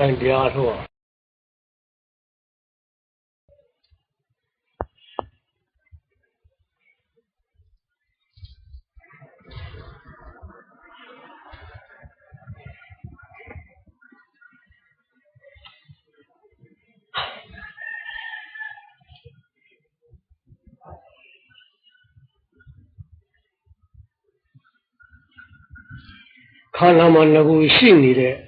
အဲတရားထုတ်အောင်ခန္ဓာမှာငကူရှိနေတဲ့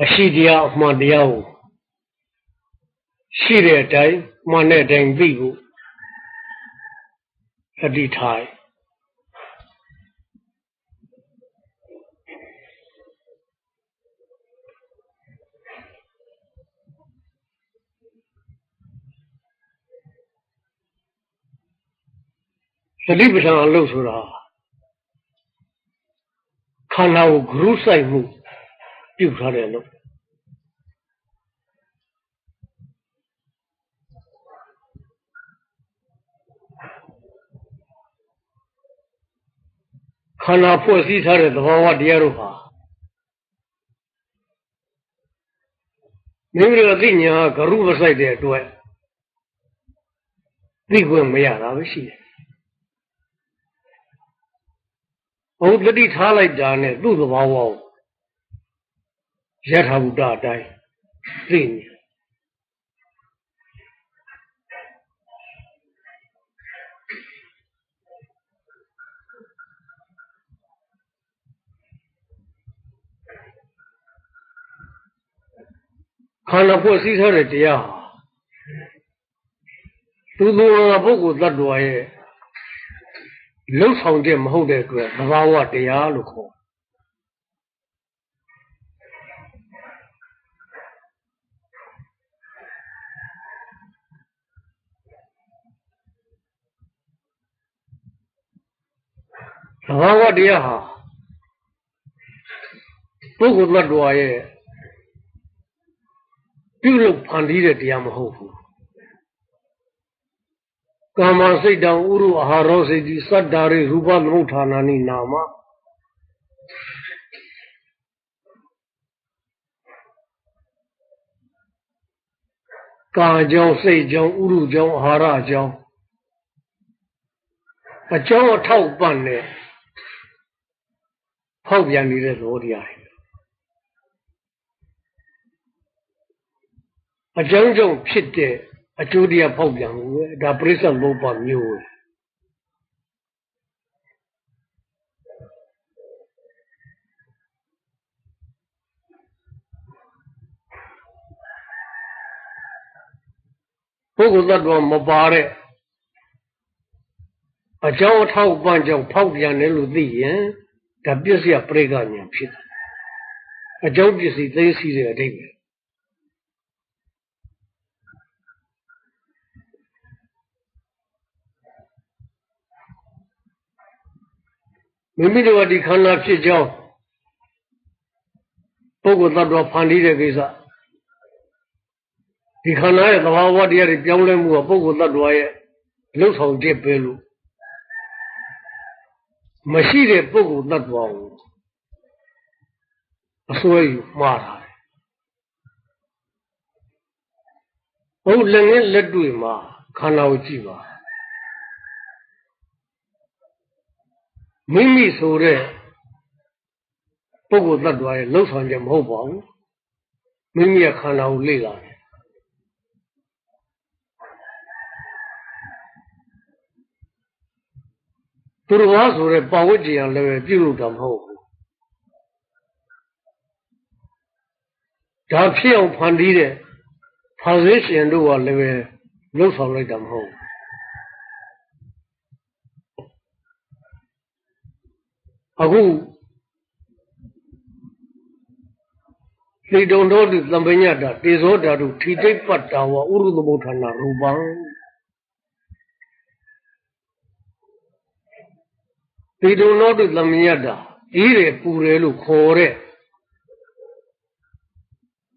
အရှိတရားအမှန်တရားကိုရှိတဲ့အတိုင်းမှန်တဲ့အတိုင်းသိဖို့အတိထားရသတိပဋ္ဌာန်အလုပ်ဆိုတာခန္ဓာကိုဂရုစိုက်မှု ပြုထားတယ်လို့ခန္ဓာဖွဲ့စည်းထားတဲ့သဘာဝတရားတို့ဟာမိမိတို့အသိဉာဏ်ကဂရုမစိုက်တဲ့အတွက်သိခွင့်မရတာပဲရှိတယ်ဘုဒ္ဓတိထားလိုက်တာနဲ့သူ့သဘာဝကို ယထာဘုဒ္ဓအတိုင်းသိနေခန္ဓာဖွဲ့စည်းထားတဲ့တရားဟာသူသူပုဂ္ဂိုလ်တ attva ရဲ့လှုပ်ဆောင်ချက်မဟုတ်တဲ့အတွက်သဘာဝတရားလို့ခေါ် သဘာဝတရားဟာပုဂ္ဂိုလ်တ attva ရဲ့ပြုလုပ်ဖန်တီးတဲ့တရားမဟုတ်ဘူးကာမစိတ်တံဥရုအာဟာရောစိတ်ဒီစတ္တာရိရူပသမုဋ္ဌာနာနိနာမကာကြောင့်စိတ်ကြောင့်ဥရုကြောင့်အာဟာရကြောင့်အကြောင်းအထောက်ပံ့နဲ့ ဖောက်ပြန်နေတဲ့သဘောတရားတွေအကြောင်းကြောင့်ဖြစ်တဲ့အကျိုးတရားဖောက်ပြန်မှုပဲဒါပရိစ္ဆေလောဘမျိုးပဲပုဂ္ဂိုလ်တ attva မပါတဲ့အကြောင်းအထောက်ပံ့ကြောင့်ဖောက်ပြန်တယ်လို့သိရင် ဒါပစ္စယပရိက္ခဉာဏ်ဖြစ်တယ်အကြောင်းပစ္စည်းသိသိတဲ့အဓိပ္ပာယ်မိမိတို့ကဒီခန္ဓာဖြစ်ကြောင်းပုဂ္ဂိုလ်သတ္တဝါဖန်တီးတဲ့ကိစ္စဒီခန္ဓာရဲ့သဘာဝတရားတွေပြောင်းလဲမှုကပုဂ္ဂိုလ်သတ္တဝါရဲ့လှုပ်ဆောင်ချက်ပဲလို့ မရှိတဲ့ပုဂ္ဂိုလ်သတ္တဝါကိုအစွဲယူမှားတာဟုတ်လည်းငယ်လက်တွေ့မှာခန္ဓာကိုကြည့်ပါမိမိဆိုတဲ့ပုဂ္ဂိုလ်တ attva ရဲ့လှုပ်ဆောင်ချက်မဟုတ်ပါဘူးမိမိရဲ့ခန္ဓာကိုလေ့လာတယ် သူတော်ဘာဆိုတဲ့ပါဝိတ္တရားလည်းပဲပြုလုပ်တာမဟုတ်ဘူးဒါဖြစ်အောင်ဖန်တီးတဲ့ဖန်ဆင်းရှင်တို့ကလည်းပဲလှုပ်ဆောင်လိုက်တာမဟုတ်ဘူးအခုသေတုံတော်တိသံပညတာတေဇောဓာတုထိတိတ်ပတ္တာဝဥရုသမုဋ္ဌာနာရူပံ သေတုံတော်တိသံပညတာဤရပူတယ်လို့ခေါ်တဲ့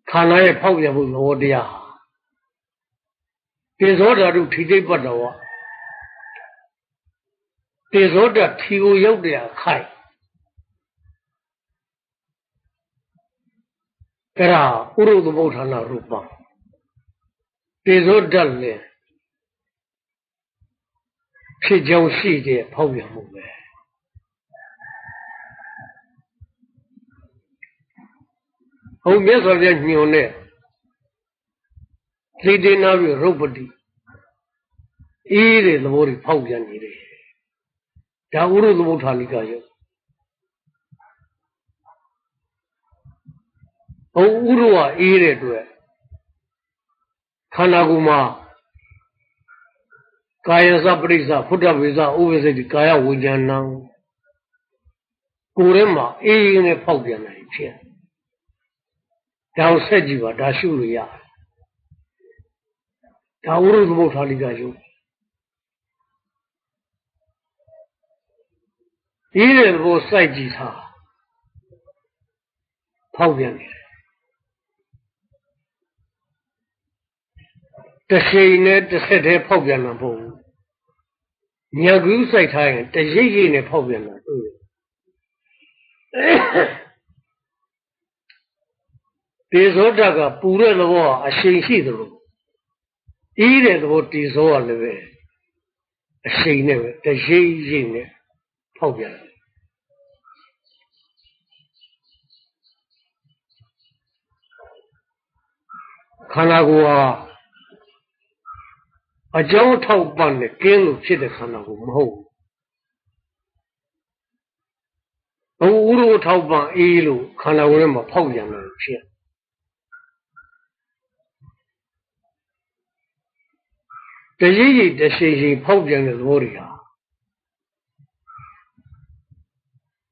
ခန္ဓာရဲ့ဖောက်ပြန်မှုသဘောတရားတေဇောဓာတုထိတိတ်ပတ္တာဝတေဇောဓာထီကိုရောက်တဲ့အခိုက်အဲ့ဒါဥရုသမုဋ္ဌာနာရူပတေဇောဓာတ်လည်းဖြစ်ကြောင်းရှိတဲ့ဖောက်ပြန်မှုပဲ ဟိုမြတ်စွာဘုရားညွန်တဲ့သေတေနာပြီးရုပ်ပတိအေးတဲ့သဘောတွေဖောက်ပြန်နေတယ်ဒါဥရုသမုဋ္ဌာနိကယောဟိုဥရုကအေးတဲ့အတွက်ခန္ဓာကိုယ်မှာကာယစပရိစ္ဆဖုဒ္ဓဝိဇ္ဇဥပ္ပစိတ်ကာယဝိညာဏံကိုယ်ထဲမှာအေးနဲ့ဖောက်ပြန်နိုင်ဖြစ် ဒါကိုဆက်ကြည့်ပါဒါရှုလို့ရတယ်ဒါဝရုသမုဋ္ဌာလိကယုတ်ဒီတဲ့ဘောစိုက်ကြည့်ထားဖောက်ပြန်နေတယ်တစ်ချိန်နဲ့တစ်ဆက်တည်းဖောက်ပြန်မှာမဟုတ်ဘူးညကူးစိုက်ထားရင်တရိပ်ရိပ်နဲ့ဖောက်ပြန်တာတွေ့တယ် တေဇောဓာတ်ကပူတဲ့သဘောကအရှိန်ရှိသလိုအေးတဲ့သဘောတေဇောကလည်းပဲအရှိန်နဲ့ပဲတရိပ်ရိပ်နဲ့ဖောက်ပြန်တယ်ခန္ဓာကိုယ်ဟာအကြောင်းထောက်ပံ့နဲ့ကင်းလို့ဖြစ်တဲ့ခန္ဓာကိုယ်မဟုတ်ဘူးဘုဥရောထောက်ပံ့အေးလို့ခန္ဓာကိုယ်ထဲမှာဖောက်ပြန်တယ်ဖြစ် တရိပ်ရိပ်တရှိန်ရှိန်ဖောက်ပြန်တဲ့သဘောတွေဟာ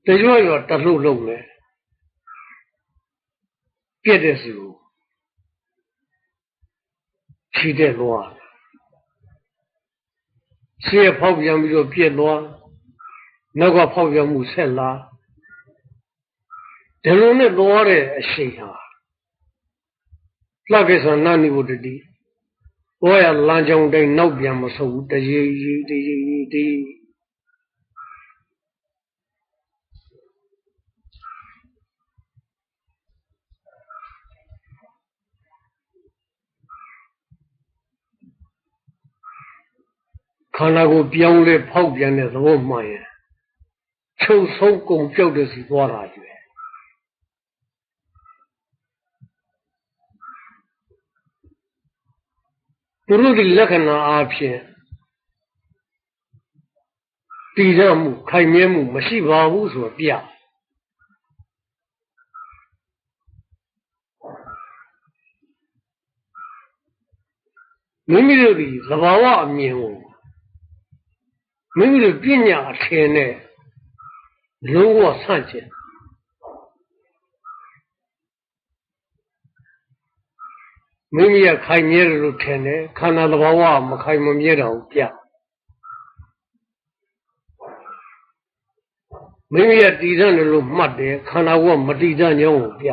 တရွရွတလှုပ်လှုပ်နေပြည့်တဲ့စီကိုခြိတဲ့သွားရှေ့ဖောက်ပြန်ပြီးတော့ပြည့်သွားနောက်ကဖောက်ပြန်မှုဆက်လာဒီလိုနဲ့သွားတဲ့အရှိန်ဟာလှကိစ္စနာနိဝတ္တိ ဘောရလမ်းကြောင်းတိုင်းနောက်ပြန်မဆုပ်ဘူးတရေရေတရေရေတရေခန္ဓာကိုယ်ပြောင်းလဲဖောက်ပြန်တဲ့သဘောမှန်ရင်ချုပ်ဆုံးကုန်ပြောက်တဲ့စီသွားတာကျွယ် သူတို့ဒီလက္ခဏာအားဖြင့်တည်ရမှုခိုင်မြဲမှုမရှိပါဘူးဆိုပြမိမိတို့ဒီသဘာဝအမြင်ကိုမိမိတို့ပညာအထင်နဲ့လုံးဝဆန့်ကျင် မိမိရခိုင်မြဲတယ်လို့ထင်တယ်ခန္ဓာသဘာဝမခိုင်မမြဲတော့ပြမိမိရတည်တယ်လို့မှတ်တယ်ခန္ဓာကမတည်တဲ့ကြောင်းကိုပြ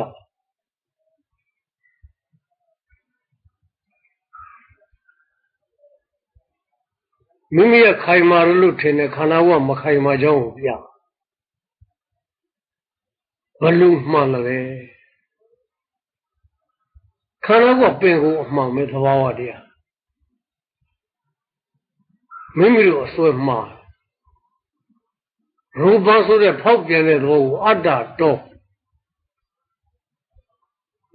မိမိရဲ့ခိုင်မာလို့ထင်တဲ့ခန္ဓာကမခိုင်မာကြောင်းကိုပြဘလို့မှန်လဲ ခန္ဓာကပင်ကိုအမှန်ပဲသဘာဝတရားမိမိတို့အစွဲမှားရူပဆိုတဲ့ဖောက်ပြန်တဲ့သဘောကိုအတ္တတော့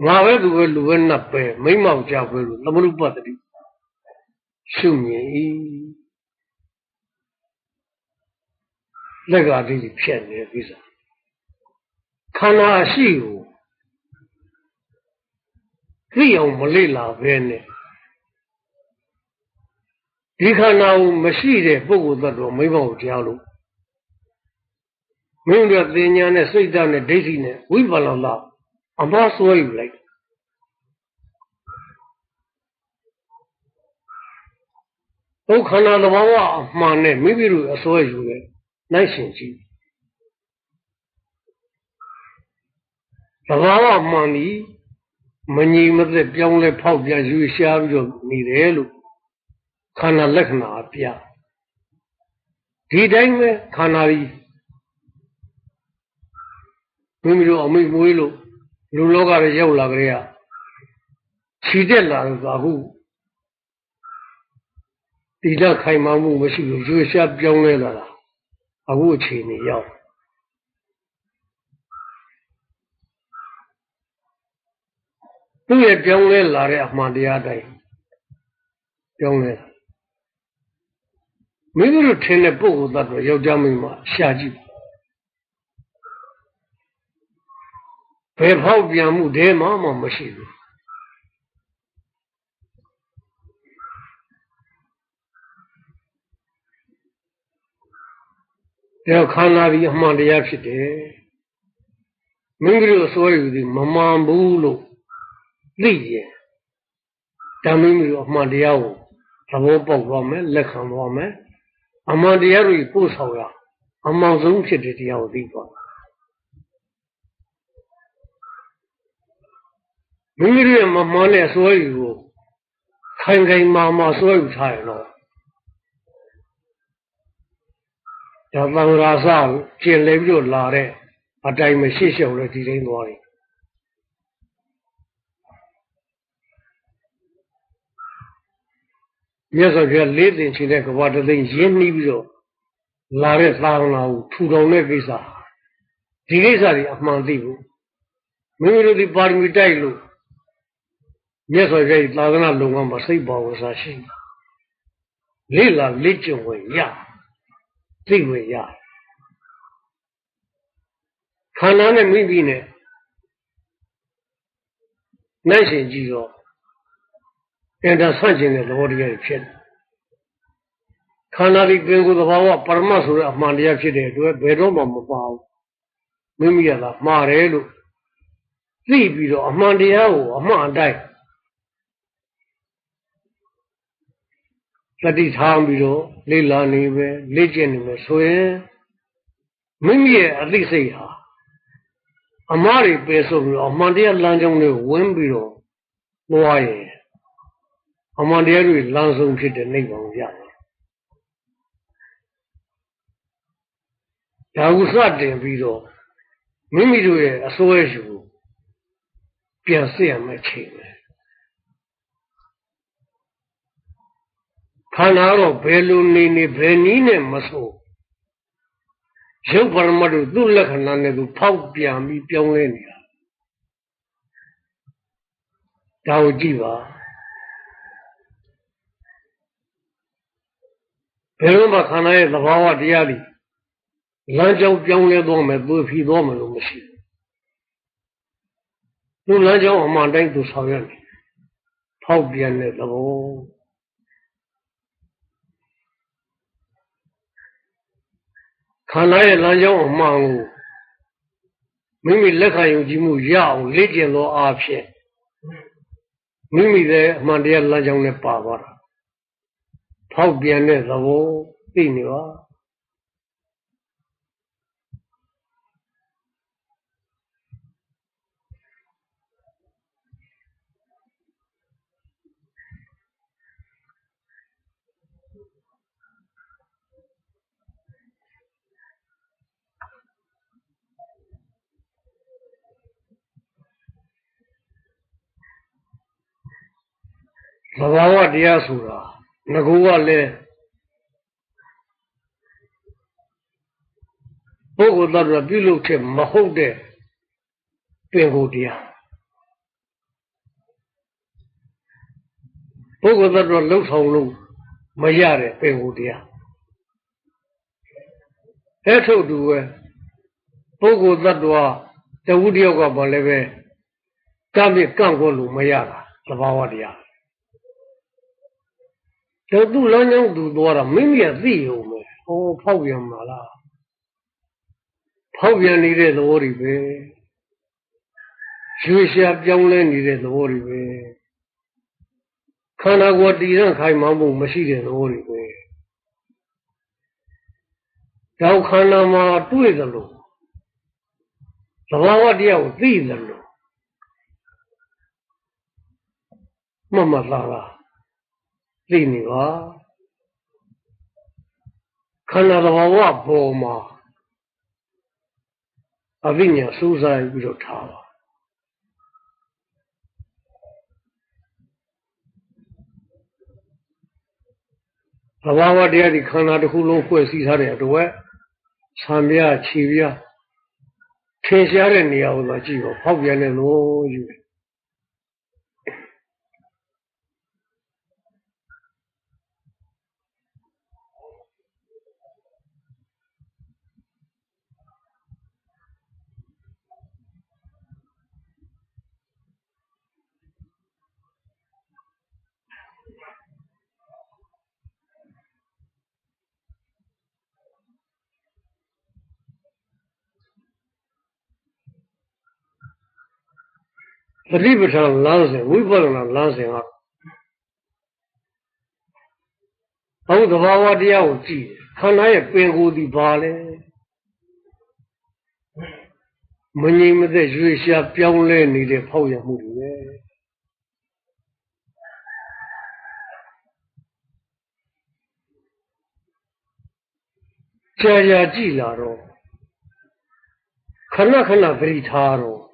ငါပဲသူပဲလူပဲနတ်ပဲမိမောက်ကြပဲလို့သမနုပတ္တိရှုမြင်၏လက်ကတိဖြတ်နေတဲ့ကိစ္စခန္ဓာရှိကို သိအောင်မလေ့လာဘဲနဲ့ဒီခန္ဓာကိုမရှိတဲ့ပုဂ္ဂိုလ်သတ္တဝါမိဘကိုကြားလို့မင်းတို့တင်ညာနဲ့စိတ်ဓာတ်နဲ့ဒိဋ္ဌိနဲ့ဝိပလနာအမှားဆွဲယူလိုက်ဒုက္ခနာသဘာဝအမှန်နဲ့မိမိတို့အစွဲယူတယ်နိုင်ရှင်ကြည့်သဘာဝမှန်ပြီ မငြိမ်မသက်ပြောင်းလဲဖောက်ပြန်ရွေ့ရှားပြီးတော့နေတယ်လို့ခန္ဓာလက္ခဏာပြဒီတိုင်းပဲခန္ဓာကြီးမိမိတို့အမိမွေးလို့လူလောကတွေရောက်လာကြရခြိတက်လာတော့အခုတိဒခိုင်မာမှုမရှိဘူးရွှေရှားပြောင်းလဲလာတာအခုအချိန်ကြီးရောက် သူ့ရဲ့ပြောင်းလဲလာတဲ့အမှန်တရားတိုင်းပြောင်းလဲမိမိတို့ထင်တဲ့ပုဂ္ဂိုလ်သတ္တဝါယောက်ျားမိန်းမရှာကြည့်ဘယ်ဖောက်ပြန်မှုတည်းမှမမရှိဘူးဒါခန္ဓာကြီးအမှန်တရားဖြစ်တယ်မိမိတို့အစွဲယူသည်မမှန်ဘူးလို့ သိရင်ဒါမိမိတို့အမှန်တရားကိုသဘောပေါက်သွားမယ်လက်ခံသွားမယ်အမှန်တရားတွေပို့ဆောင်ရအမှန်ဆုံးဖြစ်တဲ့တရားကိုသိသွားမိမိတို့ရဲ့မမှန်တဲ့အစွဲယူကိုခိုင်ခိုင်မာမာစွဲယူထားရင်တော့ဒါသံဃာစကျင်လဲပြီးတော့လာတဲ့အတိုင်းမရှိရှုံလို့ဒီတိုင်းသွားတယ် မြတ်စွာဘုရားလေးတင်ချင်တဲ့ကဘာတသိန်းရင်းနှီးပြီးတော့လာတဲ့သာသနာကိုထူထောင်တဲ့ကိစ္စဒီကိစ္စတွေအမှန်သိဘူးမိမိတို့ဒီပါရမီတိုက်လို့မြတ်စွာဘုရားသာသနာလုံအောင်မစိတ်ပါဝစားရှိလေးလာလေးကျုံဝင်ရသိဝင်ရခန္ဓာနဲ့မိမိနဲ့နိုင်ရှင်ကြည့်တော့ အင်တာဆန့်ကျင်တဲ့သဘောတရားဖြစ်တယ်ခန္ဓာဒီပင်ကိုယ်သဘာဝပရမတ်ဆိုတဲ့အမှန်တရားဖြစ်တဲ့အတွက်ဘယ်တော့မှမပါဘူးမိမိရတာမှားတယ်လို့သိပြီးတော့အမှန်တရားကိုအမှန်အတိုင်းတတိထားပြီးတော့လေ့လာနေပဲလေ့ကျင့်နေမယ်ဆိုရင်မိမိရဲ့အသိစိတ်ဟာအမှားတွေပယ်ဆိုပြီးတော့အမှန်တရားလမ်းကြောင်းတွေဝင်ပြီးတော့သွားရင် အမှန်တရားတွေလမ်းဆုံးဖြစ်တဲ့နိဗ္ဗာန်ကိုရတယ်ဒါဟုစတင်ပြီးတော့မိမိတို့ရဲ့အစွဲရှုပြန်စစ်ရမယ့်ချိန်ပဲခန္ဓာတော့ဘယ်လိုနေနေဘယ်နည်းနဲ့မဆိုရုပ်ပရမတ်တို့သူ့လက္ခဏာနဲ့သူဖောက်ပြန်ပြီးပြောင်းလဲနေတာဒါကိုကြည့်ပါ ဘယ်လိုမှခန္ဓာရဲ့သဘာဝတရားတွေလမ်းကြောင်းပြောင်းလဲသွားမယ်သူဖြီးသွားမယ်လို့မရှိဘူးသူလမ်းကြောင်းအမှန်တိုင်းသူဆောင်ရွက်နေဖောက်ပြန်တဲ့သဘောခန္ဓာရဲ့လမ်းကြောင်းအမှန်ကိုမိမိလက်ခံယူကြည့်မှုရအောင်လေ့ကျင့်သောအားဖြင့်မိမိရဲ့အမှန်တရားလမ်းကြောင်းနဲ့ပါသွားတာ ဖောက်ပြန်တဲ့သဘောသိနေပါသဘာဝတရားဆိုတာ ငကူကလည်းပုဂ္ဂိုလ်သတ္တဝါပြုလုပ်ချက်မဟုတ်တဲ့ပင်ကိုယ်တရားပုဂ္ဂိုလ်သတ္တဝါလှုပ်ဆောင်လို့မရတဲ့ပင်ကိုယ်တရားအဲ့ထုတ်တူပဲပုဂ္ဂိုလ်သတ္တဝါတဝုတယောက်ကဘာလဲပဲကမ်းပြကန့်ကိုလို့မရတာသဘာဝတရား တော့သူ့လမ်းကြောင်းသူသွားတာမိမိကသိရုံပဲဟောဖောက်ပြန်မှာလားဖောက်ပြန်နေတဲ့သဘောတွေပဲရွှေရှားပြောင်းလဲနေတဲ့သဘောတွေပဲခန္ဓာကိုယ်တည်ရန်ခိုင်မာမှုမရှိတဲ့သဘောတွေပဲတောက်ခန္ဓာမှာတွေ့သလိုသဘာဝတရားကိုသိသလိုမမသာလား သိနေပါခန္ဓာသဘာဝပေါ်မှာအဝိညာဉ်စူးစိုက်ပြီးတော့ထားပါဘဝဝတရားဒီခန္ဓာတစ်ခုလုံးဖွဲ့စည်းထားတဲ့အတွက်ဆံပြခြေပြထင်ရှားတဲ့နေရာကိုသာကြည့်ပါဖောက်ပြန်တဲ့လို့ယူတယ် ပฏิပဋ္ဌာန်လမ်းစဉ်ဝိပဿနာလမ်းစဉ်ကအောက်သဘာဝတရားကိုကြည့်ခန္ဓာရဲ့ပင်ကိုယ်ဒီဘာလဲမငြိမ်မသက်ရွေ့ရှားပြောင်းလဲနေတဲ့ဖောက်ရမှုတွေပဲကြာကြာကြည့်လာတော့ခဏခဏသတိထားတော့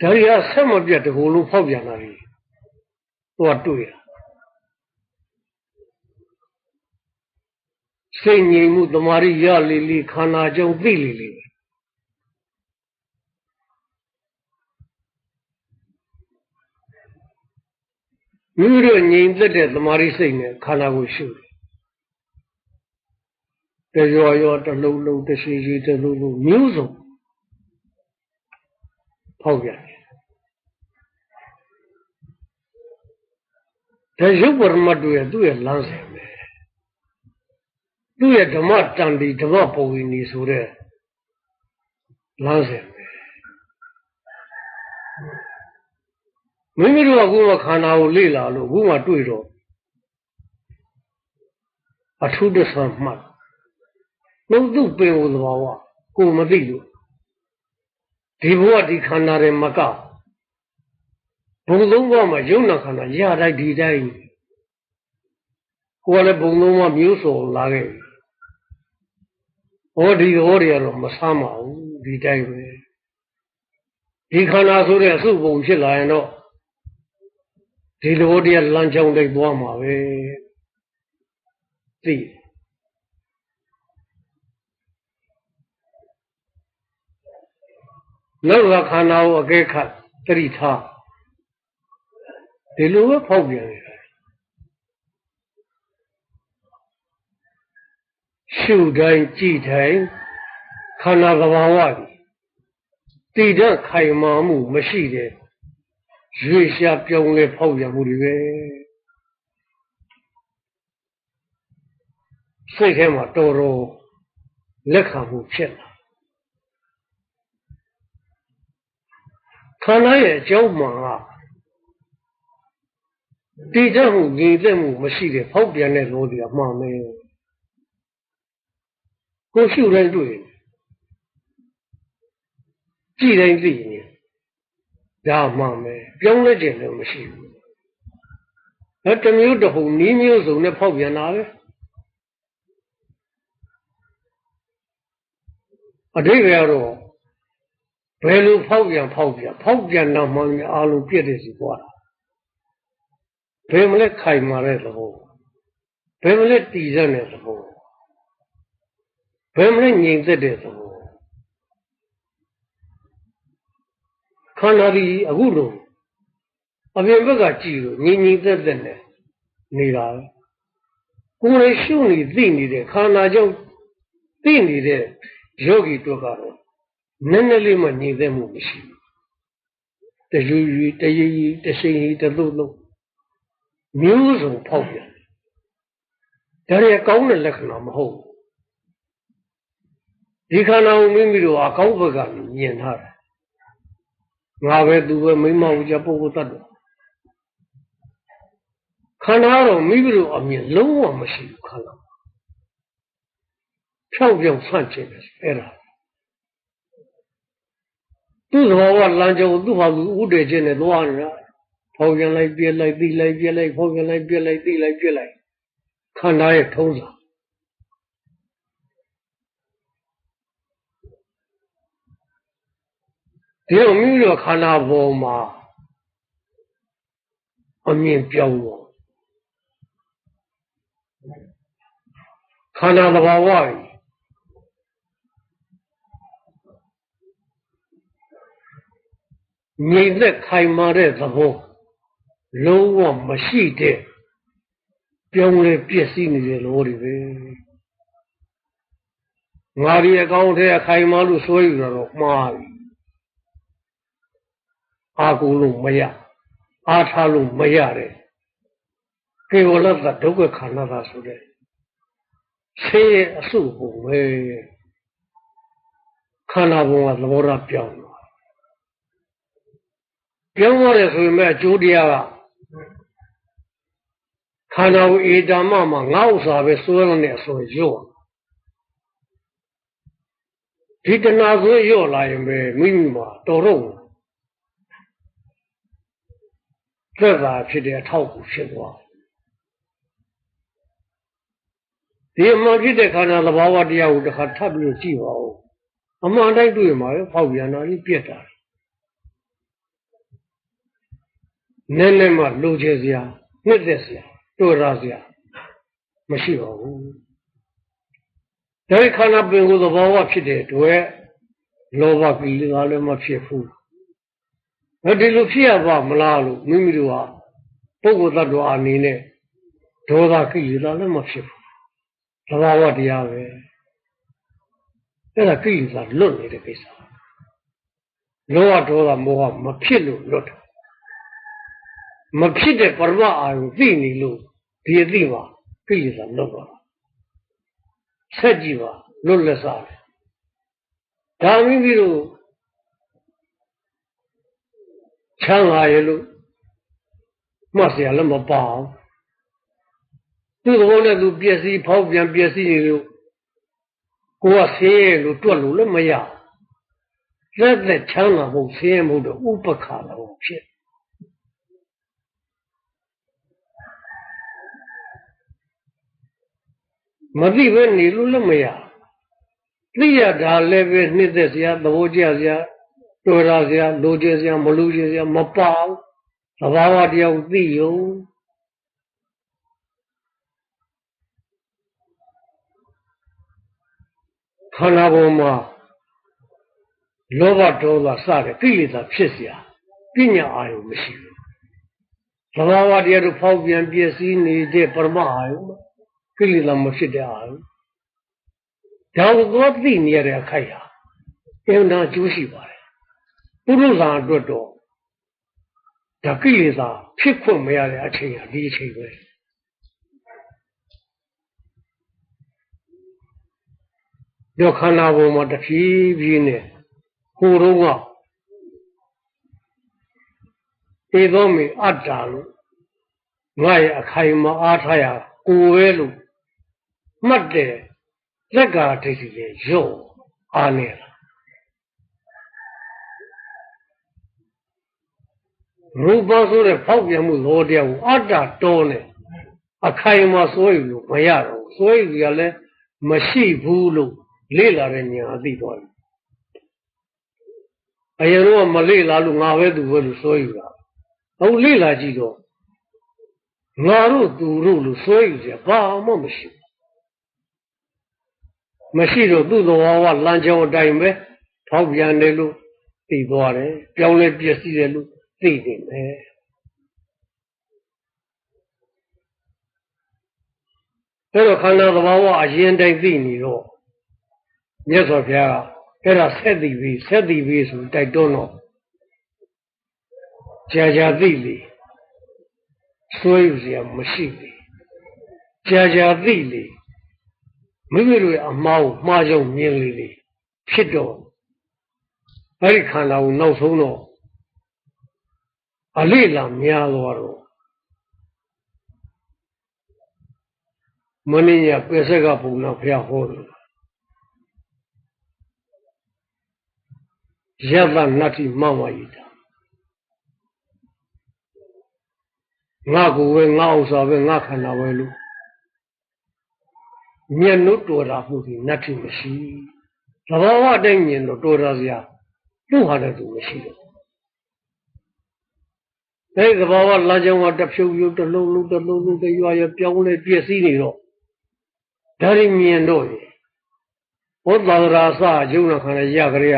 ဒါရီကဆက်မပြတ်တကူလုံးဖောက်ပြန်လာပြီဟိုကတွေ့ရစိတ်ငြိမ်မှုတမာရီရလေလေခန္ဓာကြောင့်သိလေလေမိမိတို့ငြိမ်သက်တဲ့တမာရီစိတ်နဲ့ခန္ဓာကိုရှုတယ်တရောရောတလုံးလုံးတရှိရှိတလုံးလုံးမျိုးစုံဖောက်ပြန် ဒါရုပ်ပရမတ်တို့ရဲ့သူ့ရဲ့လမ်းစဉ်ပဲသူ့ရဲ့ဓမ္မတန်တီဓမ္မပုံဝီနီဆိုတဲ့လမ်းစဉ်ပဲမိမိတို့ကအခုမှခန္ဓာကိုလေ့လာလို့အခုမှတွေ့တော့အထုတဆံမှတ်နှုတ်သူပင်ကိုသဘာဝကိုမသိလို့ဒီဘဝဒီခန္ဓာတွေမက ဘုံလုံးဘဝမှာယုံနာခန္ဓာရတိုင်းဒီတိုင်းကိုယ်လည်းဘုံလုံးဘဝမျိုးစုံလာခဲ့ပြီဟောဒီဟောတွေကတော့မဆမ်းပါဘူးဒီတိုင်းပဲဒီခန္ဓာဆိုတဲ့အစုပုံဖြစ်လာရင်တော့ဒီလိုတရားလမ်းကြောင်းလိုက်သွားမှာပဲသိနောက်ကခန္ဓာကိုအကဲခတ်တတိထား ဒီလိုပဲဖောက်ပြန်နေတာရှုတိုင်းကြည်တိုင်းခန္ဓာကဘာဝကြီးတည်တဲ့ခိုင်မာမှုမရှိတဲ့ရွေရှားပြောင်းလဲဖောက်ပြန်မှုတွေပဲစိတ်ထဲမှာတော်တော်လက်ခံမှုဖြစ်လာခန္ဓာရဲ့အကြောင်းမှန်က တည်တတ်မှုညီသက်မှုမရှိတဲ့ဖောက်ပြန်တဲ့လောဒီကမှန်မယ်ကိုရှုတိုင်းတွေ့ကြည်တိုင်းသိနေဒါမှန်မယ်ပြောင်းလဲခြင်းလည်းမရှိဘူးအဲတမျိုးတဟုန်နီးမျိုးစုံနဲ့ဖောက်ပြန်တာပဲအတိတ်ကတော့ဘယ်လိုဖောက်ပြန်ဖောက်ပြန်ဖောက်ပြန်တော့မှအားလုံးပြည့်တယ်စီပွားတာ ဘယ်မလဲခိုင်မာတဲ့သဘောဘယ်မလဲတည်ရတဲ့သဘောဘယ်မလဲငြိမ်သက်တဲ့သဘောခန္ဓာဒီအခုလုံးအပြင်ဘက်ကကြည့်လို့ငြိမ်ငြိမ်သက်သက်နဲ့နေတာကိုယ်လည်းရှုနေသိနေတဲ့ခန္ဓာကြောင့်သိနေတဲ့ယောဂီတို့ကတော့နည်းနည်းလေးမှငြိမ်သက်မှုမရှိဘူးတယူယူတရည်ရည်တရှိန်ရည်တလို့လို့ မျိုးစုံဖောက်ပြန်ဒါရီကောင်းတဲ့လက္ခဏာမဟုတ်ဘူးဒီခန္ဓာကိုမိမိတို့အကောင်းဘက်ကမြင်ထားတယ်ငါပဲသူပဲမိမဟုတ်ကြပုဂ္ဂိုလ်တ attva ခန္ဓာတော့မိမိတို့အမြင်လုံးဝမရှိဘူးခန္ဓာဖြောက်ပြောင်ဆန့်ကျင်တယ်အဲ့ဒါသူ့သဘောကလမ်းကြောင်းသူ့ဟာသူဥတည်ခြင်းနဲ့သွားနေတာ ဖောက်ပြန်လိုက်ပြက်လိုက်ပြီးလိုက်ပြက်လိုက်ဖောက်ပြန်လိုက်ပြက်လိုက်ပြီးလိုက်ပြက်လိုက်ခန္ဓာရဲ့ထုံးစံဒီလိုမိမိတို့ခန္ဓာပေါ်မှာအမြင်ပြောင်းသွားခန္ဓာသဘာဝကြီးငြိမ်သက်ခိုင်မာတဲ့သဘော လုံးဝမရှိတဲ့ပြောင်းလဲပြည့်စည်နေတဲ့လောတွေပဲငါဒီအကောင့်ထဲအခိုင်မာလို့စွဲယူတော့မှားပြီအာကိုလို့မရအားထားလို့မရတဲ့ကေဝလတ္တဒုက္ခခန္ဓာသာဆိုတဲ့ဆေးအစုပုံပဲခန္ဓာဘုံကသဘောထားပြောင်းသွားပြောင်းသွားတယ်ဆိုရင်မဲ့အကျိုးတရားကခ န္ဓာကိုဧတမမှာငါဥစ္စာပဲစွဲလို့နဲ့ဆိုရော့ဒီတဏှာဆိုရော့လာရင်ပဲမိမိမှာတော်တော့သက်သာဖြစ်တဲ့အထောက်အကူဖြစ်သွားဒီအမှန်ဖြစ်တဲ့ခန္ဓာသဘာဝတရားကိုတစ်ခါထပ်ပြီးကြည့်ပါဦးအမှန်တိုင်းတွေ့မှာပဲဖောက်ပြန်တာကြီးပြက်တာနည်းနည်းမှလိုချင်စရာနှစ်သက်စရာ တွေ့ရစရာမရှိပါဘူးဒါခန္ဓာပင်ကိုသဘာဝဖြစ်တဲ့အတွက်လောဘကိလေသာလည်းမဖြစ်ဘူးဒီလိုဖြစ်ရပါမလားလို့မိမိတို့ဟာပုဂ္ဂိုလ်သတ္တဝါအနေနဲ့ဒေါသကိလေသာလည်းမဖြစ်ဘူးသဘာဝတရားပဲအဲ့ဒါကိလေသာလွတ်နေတဲ့ကိစ္စလောဘဒေါသမောဟမဖြစ်လို့လွတ်တယ်မဖြစ်တဲ့ပရမအာရုံသိနေလို့ ဒီအသိမှာကိလေသာလွတ်သွားတာဆက်ကြည့်ပါလွတ်လက်စားတယ်ဒါမိမိတို့ချမ်းသာရလို့မှတ်เสียလည်းမပါအောင်သူ့သဘောနဲ့သူပျက်စီးဖောက်ပြန်ပျက်စီးနေလို့ကိုကဆင်းရဲလို့တွက်လို့လည်းမရလက်သက်ချမ်းသာဖို့ဆင်းရဲမှုတော့ဥပခါတော့ဖြစ် မသိပဲနေလို့လည်းမရသိရတာလည်းပဲနှစ်သက်စရာသဘောကျစရာတော်ရစရာလိုချင်စရာမလိုချင်စရာမပေါသဘာဝတရားကိုသိယုံခန္ဓာပေါ်မှာလောဘဒေါသစတဲ့ကိလေသာဖြစ်เสียပညာအာယုမရှိဘူးသဘာဝတရားတို့ဖောက်ပြန်ပြည့်စည်နေတဲ့ပရမအာယု ကိလေသာမဖြစ်တဲ့အာယုဒါကိုသွားသိနေရတဲ့အခိုက်ဟာအင်တာကျိုးရှိပါတယ်ပုရုဇာအတွက်တော့ဒါကိလေသာဖြစ်ခွင့်မရတဲ့အချိန်ဟာဒီအချိန်ပဲယောခန္ဓာပေါ်မှာတဖြည်းဖြည်းနဲ့ဟိုတော့ကဧသောမေအတ္တာလို့ငါရဲ့အခိုင်မအားထားရကိုယ်ပဲလို့ မှတ်တယ်လက်ကာဒိဋ္ဌိရဲ့ရော့အားနေလားရူပဆိုတဲ့ဖောက်ပြန်မှုလောတရားကိုအတ္တတော်နဲ့အခိုင်အမာစိုးယူလို့မရတော့ဘူးစိုးယူရလည်းမရှိဘူးလို့လေ့လာတဲ့ဉာဏ်အသိသွားတယ်အရင်တော့မလေ့လာလို့ငါပဲသူပဲလို့စိုးယူတာအခုလေ့လာကြည့်တော့ငါတို့သူတို့လို့စိုးယူကြဘာမှမရှိ မရှိတော့သူ့သဘောကလမ်းကြောင်းအတိုင်းပဲဖောက်ပြန်တယ်လို့သိသွားတယ်ပြောင်းလဲပြည့်စည်တယ်လို့သိနေမယ်အဲ့တော့ခန္ဓာသဘာဝအရင်တိုင်းသိနေတော့မြတ်စွာဘုရားကအဲ့ဒါဆက်သိပြီဆက်သိပြီဆိုတိုက်တွန်းတော့ကြာကြာသိလေစွဲယူစရာမရှိလေကြာကြာသိလေ မိမိတို့ရဲ့အမှားကိုမှားကြောင်မြင်လေလေဖြစ်တော့အဲ့ဒီခန္ဓာကိုနောက်ဆုံးတော့အလေးလာများသွားတော့မင်းရပယ်ဆက်ကဘုံတော်ဘုရားဟောတယ်ယတနတ္တိမဝယိတာငါကိုပဲငါဥစ္စာပဲငါခန္ဓာပဲလို့ မျက်နှုတ်တော်တာမှုဒီနတ္တိမရှိသဘာဝတိုင်းမြင်တော့တော်တာစရာသူ့ဟာလည်းသူမရှိတော့အဲဒီသဘာဝလာကြောင်းကတဖြုတ်ဖြုတ်တလုံးလုံးတလုံးလုံးတရွာရွာပြောင်းလဲပြည့်စည်နေတော့ဒါရီမြင်တော့ရေဘောသာရာစယုံနာခန္ဓာရကြရ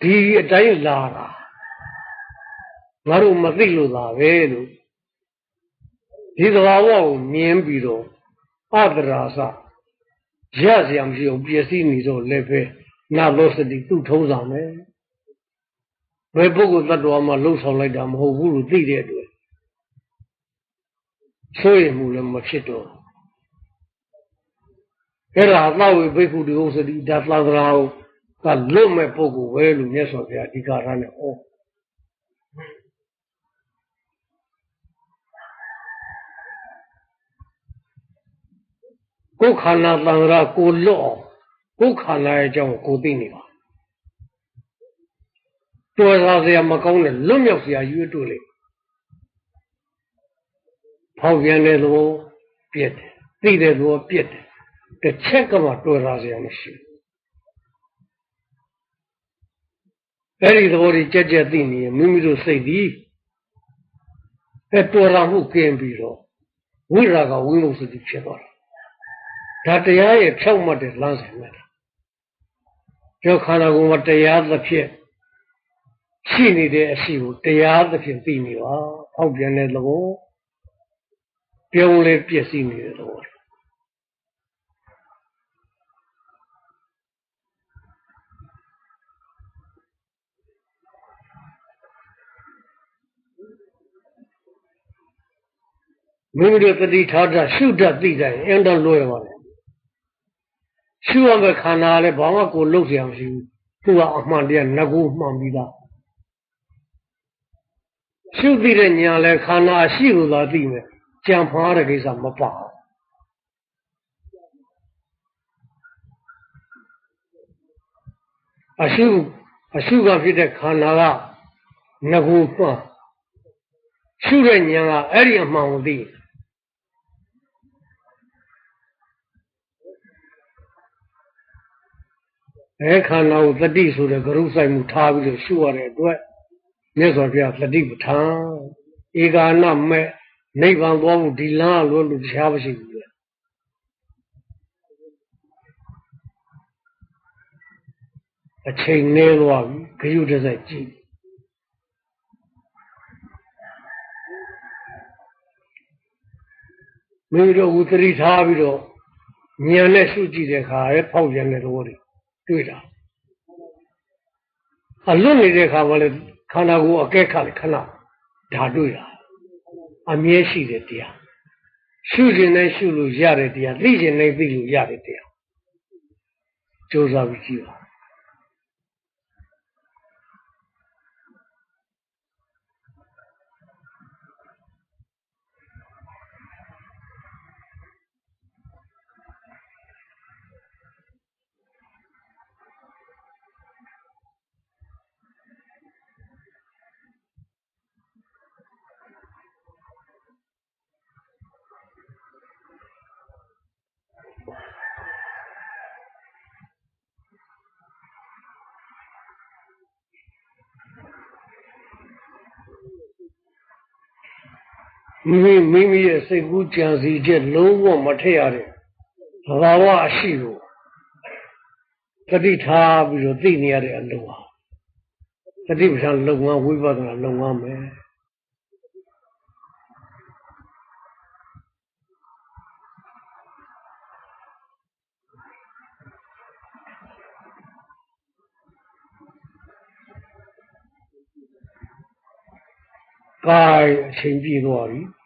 ဒီအတိုင်းလာတာငါတို့မသိလို့သာပဲလို့ဒီသဘာဝကိုမြင်ပြီးတော့ အတရာစရစရာမရှိအောင်ပျက်စီးနေတော့လည်းပဲနာလို့စတိသူ့ထုံးဆောင်မယ်ဘယ်ပုဂ္ဂိုလ်တ attva မှာလှုပ်ဆောင်လိုက်တာမဟုတ်ဘူးလို့သိတဲ့အတွက်ဆိုရင်မူလည်းမဖြစ်တော့အဲ့ဒါသဝေဘိက္ခုတိဥစ္စတိဒါသဒရာကိုကလွတ်မဲ့ပုဂ္ဂိုလ်ပဲလို့မြတ်စွာဘုရားဒီကာရနဲ့ဟော ကိုယ်ခန္ဓာတန်ရာကိုလွတ်အောင်ကိုယ်ခန္ဓာရဲ့အကြောင်းကိုသိနေပါတော်စားစရာမကောင်းတဲ့လွတ်မြောက်စရာရွေးတွေ့လေဖောက်ပြန်တဲ့သဘောပြည့်တယ်သိတဲ့သဘောပြည့်တယ်တစ်ချက်ကမှတော်စားစရာမရှိဘူးအဲ့ဒီသဘောကြီးကြက်ကြက်သိနေရင်မိမိတို့စိတ်ဒီအဲတော်လာမှုကင်းပြီးတော့ဝိရာကဝိမုစတိဖြစ်သွားတာ ဒါတရားရဲ့ဖြောက်မှတ်တဲ့လမ်းဆိုင်မဲ့ကျောခန္ဓာကိုယ်မှာတရားသဖြင့်ရှိနေတဲ့အရှိကိုတရားသဖြင့်သိနေပါဖောက်ပြန်တဲ့သဘောပြုံးလဲပြည့်စည်နေတဲ့သဘောမိမိတို့တတိထားတာရှုတတ်သိတိုင်းအင်းတော့လွယ်ပါလေ ရှုရမယ့်ခန္ဓာလည်းဘာမှကိုလှုပ်เสียမရှိဘူးသူကအမှန်တရားငကူမှန်ပြီးသားရှုသိတဲ့ညာလဲခန္ဓာရှိလို့သာသိမယ်ကြံဖားတဲ့ကိစ္စမပါအရှုအရှုကဖြစ်တဲ့ခန္ဓာကငကူမှန်ရှုတဲ့ညာကအဲ့ဒီအမှန်ကိုသိတယ် အဲခန္ဓာကိုတတိဆိုတဲ့ဂရုစိုက်မှုထားပြီးတော့ရှုရတဲ့အတွက်မြတ်စွာဘုရားတတိပဋ္ဌာန်ဧကာနမဲ့နိဗ္ဗာန်သွားဖို့ဒီလမ်းလွတ်လို့တရားမရှိဘူးလေအချိန်နည်းသွားပြီဂယုတစိုက်ကြည့်မိမိတို့ဝုသတိထားပြီးတော့ဉာဏ်နဲ့ရှုကြည့်တဲ့အခါရဲ့ဖောက်ပြန်တဲ့သဘောတွေ တွေ့တာအလွတ်နေတဲ့အခါမှာလည်းခန္ဓာကိုယ်အကဲခတ်ခဏဒါတွေ့တာအမြဲရှိတဲ့တရားရှုခြင်းနဲ့ရှုလို့ရတဲ့တရားသိခြင်းနဲ့သိလို့ရတဲ့တရားကြိုးစားပြီးကြည့်ပါ မိမိမိမိရဲ့စိတ်ကူးကြံစီချက်လုံးဝမထည့်ရတဲ့သဘာဝအရှိကိုတတိထားပြီးတော့သိနေရတဲ့အလုံးဟာတတိပ္ပံလုပ်ငန်းဝိပဿနာလုပ်ငန်းပဲကာယအချိန်ပြည့်သွားပြီ